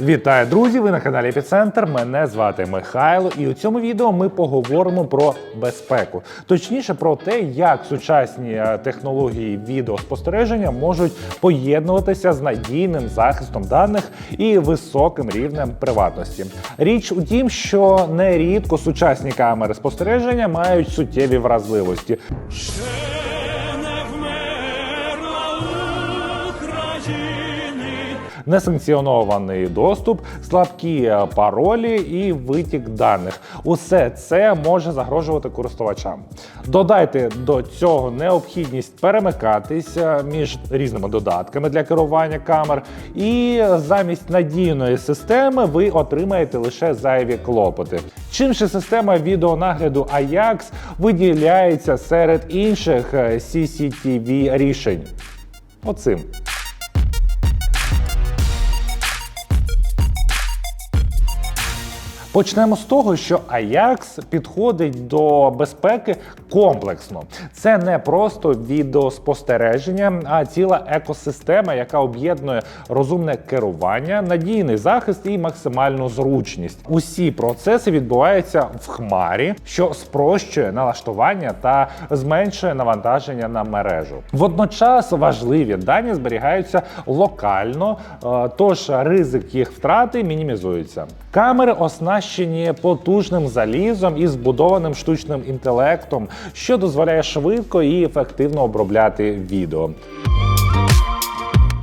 Вітаю, друзі! Ви на каналі Епіцентр. Мене звати Михайло, і у цьому відео ми поговоримо про безпеку, точніше про те, як сучасні е, технології відеоспостереження можуть поєднуватися з надійним захистом даних і високим рівнем приватності. Річ у тім, що нерідко сучасні камери спостереження мають суттєві вразливості. Несанкціонований доступ, слабкі паролі і витік даних. Усе це може загрожувати користувачам. Додайте до цього необхідність перемикатися між різними додатками для керування камер, і замість надійної системи ви отримаєте лише зайві клопоти. Чим же система відеонагляду Ajax виділяється серед інших е, CCTV рішень? Оцим. Почнемо з того, що Ajax підходить до безпеки комплексно. Це не просто відеоспостереження, а ціла екосистема, яка об'єднує розумне керування, надійний захист і максимальну зручність. Усі процеси відбуваються в хмарі, що спрощує налаштування та зменшує навантаження на мережу. Водночас важливі дані зберігаються локально, е, тож ризик їх втрати мінімізується. Камери оснащені потужним залізом і збудованим штучним інтелектом, що дозволяє швидко і ефективно обробляти відео.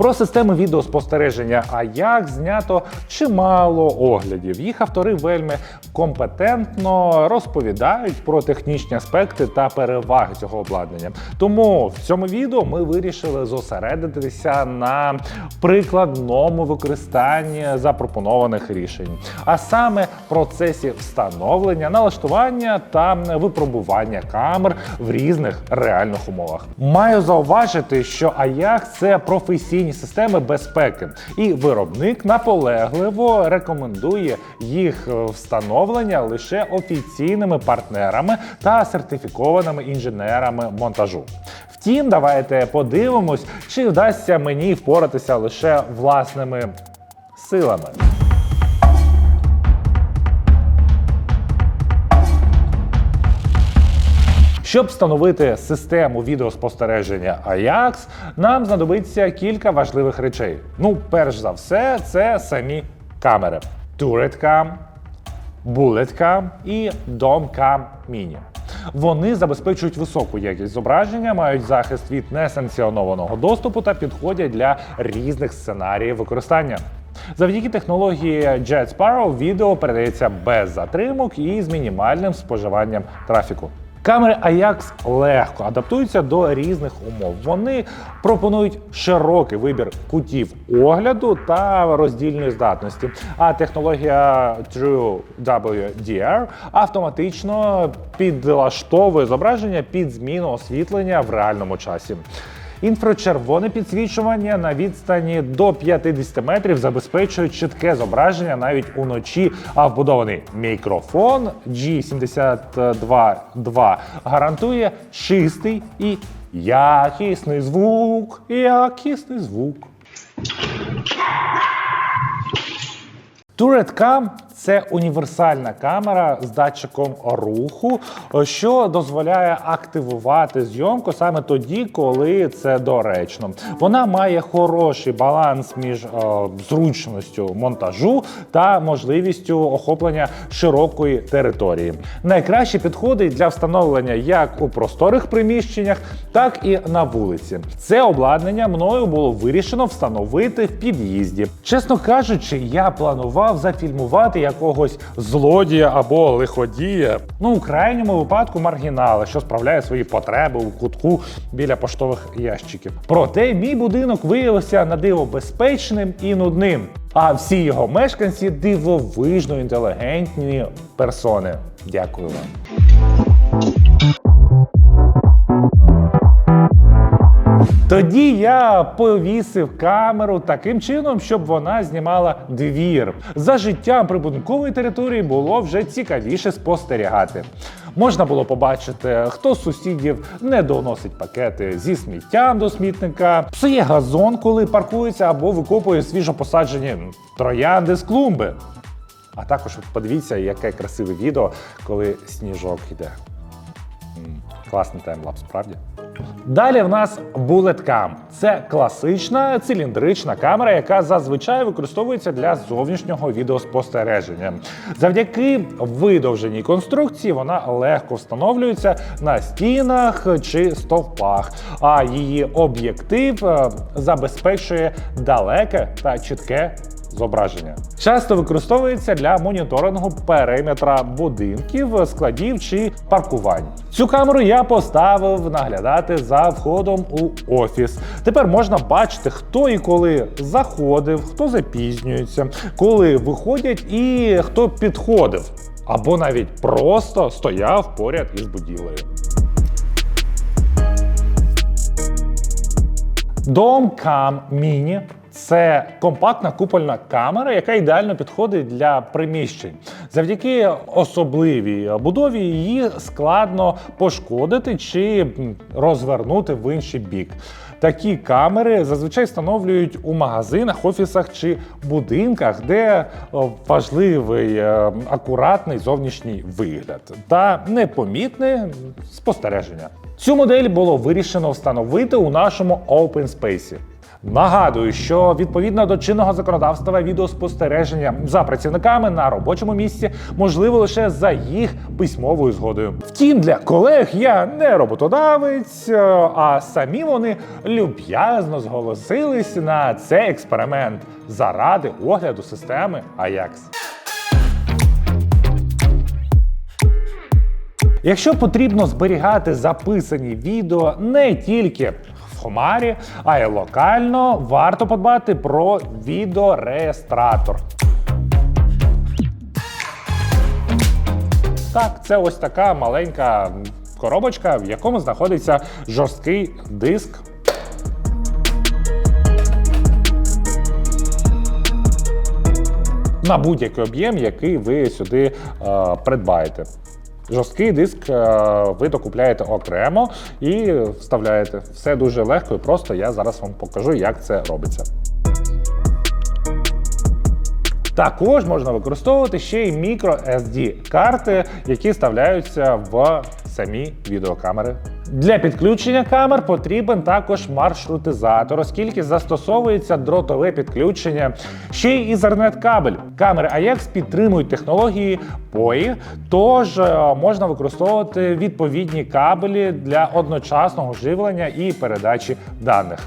Про системи відеоспостереження Ajax знято чимало оглядів. Їх автори вельми компетентно розповідають про технічні аспекти та переваги цього обладнання. Тому в цьому відео ми вирішили зосередитися на прикладному використанні запропонованих рішень, а саме процесі встановлення, налаштування та випробування камер в різних реальних умовах. Маю зауважити, що Ajax – це професійні системи безпеки, і виробник наполегливо рекомендує їх е, встановлення лише офіційними партнерами та сертифікованими інженерами монтажу. Втім, давайте подивимось, чи вдасться мені впоратися лише власними силами. Щоб встановити систему відеоспостереження Ajax, нам знадобиться кілька важливих речей. Ну, перш за все, це самі камери: TurretCam, BulletCam і DomCam Mini. Вони забезпечують високу якість зображення, мають захист від несанкціонованого доступу та підходять для різних сценаріїв використання. Завдяки технології Jet Sparrow відео передається без затримок і з мінімальним споживанням трафіку. Камери Ajax легко адаптуються до різних умов. Вони пропонують широкий вибір кутів огляду та роздільної здатності. А технологія True автоматично підлаштовує зображення під зміну освітлення в реальному часі. Інфрачервоне підсвічування на відстані до 50 метрів забезпечує чітке зображення навіть уночі, а вбудований мікрофон G722 гарантує чистий і якісний звук. Якісний звук. TurretCam – це універсальна камера з датчиком руху, що дозволяє активувати зйомку саме тоді, коли це доречно. Вона має хороший баланс між е, зручністю монтажу та можливістю охоплення широкої території. Найкраще підходить для встановлення як у просторих приміщеннях, так і на вулиці. Це обладнання мною було вирішено встановити в під'їзді. Чесно кажучи, я планував зафільмувати якогось злодія або лиходія. Ну, у крайньому випадку маргінала, що справляє свої потреби у кутку біля поштових ящиків. Проте мій будинок виявився на диво безпечним і нудним. А всі його мешканці дивовижно інтелігентні персони. Дякую вам. Тоді я повісив камеру таким чином, щоб вона знімала двір. За життям прибудинкової території було вже цікавіше спостерігати. Можна було побачити, хто з сусідів не доносить пакети зі сміттям до смітника, псує газон, коли паркується, або викопує свіжопосаджені троянди з клумби. А також подивіться, яке красиве відео, коли сніжок йде. Класний таймлапс, справді. Далі в нас Bullet Це класична циліндрична камера, яка зазвичай використовується для зовнішнього відеоспостереження. Завдяки видовженій конструкції вона легко встановлюється на стінах чи стовпах, а її об'єктив е, забезпечує далеке та чітке зображення. Часто використовується для моніторингу периметра будинків, складів чи паркувань. Цю камеру я поставив наглядати за входом у офіс. Тепер можна бачити, хто і коли заходив, хто запізнюється, коли виходять і хто підходив, або навіть просто стояв поряд із будівлею. Domcam Mini – це компактна купольна камера, яка ідеально підходить для приміщень. Завдяки особливій будові її складно пошкодити чи розвернути в інший бік. Такі камери зазвичай встановлюють у магазинах, офісах чи будинках, де важливий е, акуратний зовнішній вигляд та непомітне спостереження. Цю модель було вирішено встановити у нашому Open Space. Нагадую, що відповідно до чинного законодавства відеоспостереження за працівниками на робочому місці можливо лише за їх письмовою згодою. Втім, для колег я не роботодавець, е, а самі вони люб'язно зголосились на цей експеримент заради огляду системи Ajax. Якщо потрібно зберігати записані відео не тільки Хомарі, а й локально, варто подбати про відеореєстратор. Так, це ось така маленька коробочка, в якому знаходиться жорсткий диск. На будь-який об'єм, який ви сюди е, придбаєте. Жорсткий диск е, ви докупляєте окремо і вставляєте. Все дуже легко і просто. Я зараз вам покажу, як це робиться. Також можна використовувати ще й мікро SD карти, які вставляються в самі відеокамери. Для підключення камер потрібен також маршрутизатор, оскільки застосовується дротове підключення, ще й Ethernet-кабель. Камери Ajax підтримують технології POE, тож е, можна використовувати відповідні кабелі для одночасного живлення і передачі даних.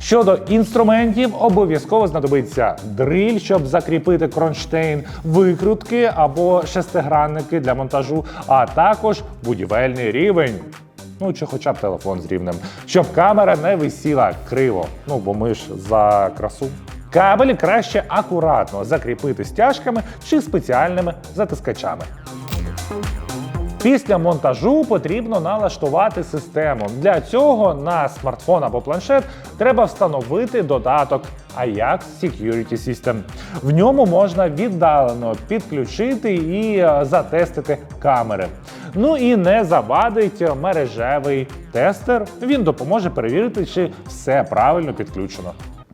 Щодо інструментів, обов'язково знадобиться дриль, щоб закріпити кронштейн, викрутки або шестигранники для монтажу, а також будівельний рівень. Ну, чи хоча б телефон з рівнем, щоб камера не висіла криво. Ну, бо ми ж за красу. Кабелі краще акуратно закріпити стяжками чи спеціальними затискачами. Після монтажу потрібно налаштувати систему. Для цього на смартфон або планшет треба встановити додаток Ajax Security System. В ньому можна віддалено підключити і е, затестити камери. Ну і не завадить мережевий тестер. Він допоможе перевірити, чи все правильно підключено.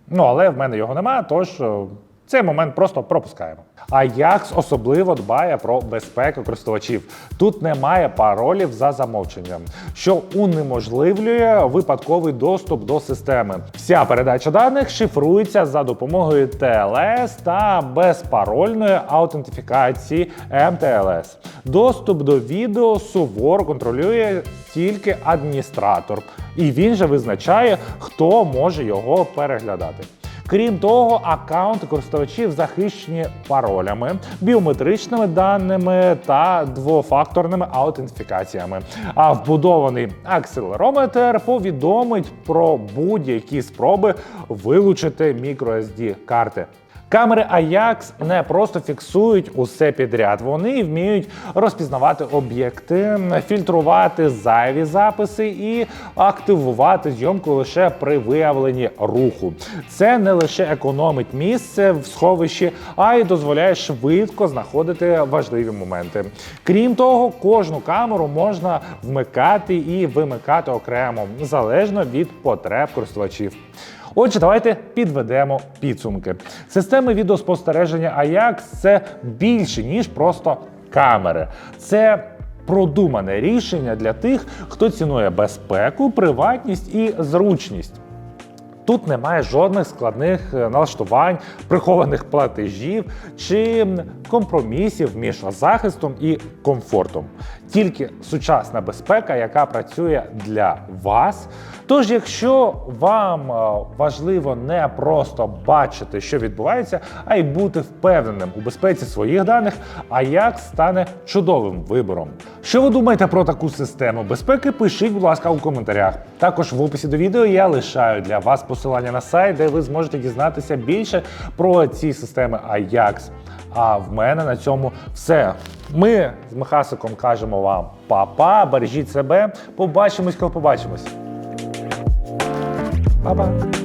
Ну але в мене його немає, тож е, цей момент просто пропускаємо. А Ajax особливо дбає про безпеку користувачів. Тут немає паролів за замовченням, що унеможливлює випадковий доступ до системи. Вся передача даних шифрується за допомогою TLS та безпарольної аутентифікації МТЛС. Доступ до відео суворо контролює тільки адміністратор, і він же визначає, хто може його переглядати. Крім того, аккаунти користувачів захищені паролями, біометричними даними та двофакторними аутентифікаціями. А вбудований акселерометр повідомить про будь-які спроби вилучити microSD карти. Камери Ajax не просто фіксують усе підряд, вони вміють розпізнавати об'єкти, фільтрувати зайві записи і активувати зйомку лише при виявленні руху. Це не лише економить місце в сховищі, а й дозволяє швидко знаходити важливі моменти. Крім того, кожну камеру можна вмикати і вимикати окремо залежно від потреб користувачів. Отже, давайте підведемо підсумки. Системи відеоспостереження Ajax – це більше ніж просто камери. Це продумане рішення для тих, хто цінує безпеку, приватність і зручність. Тут немає жодних складних е, налаштувань, прихованих платежів чи компромісів між захистом і комфортом. Тільки сучасна безпека, яка працює для вас. Тож, якщо вам е, важливо не просто бачити, що відбувається, а й бути впевненим у безпеці своїх даних, Ajax стане чудовим вибором. Що ви думаєте про таку систему безпеки? Пишіть, будь ласка, у коментарях. Також в описі до відео я лишаю для вас посилання на сайт, де ви зможете дізнатися більше про ці системи Ajax. А в мене на цьому все. Ми з Михасиком кажемо вам па-па, бережіть себе. Побачимось, коли побачимось. Па-па.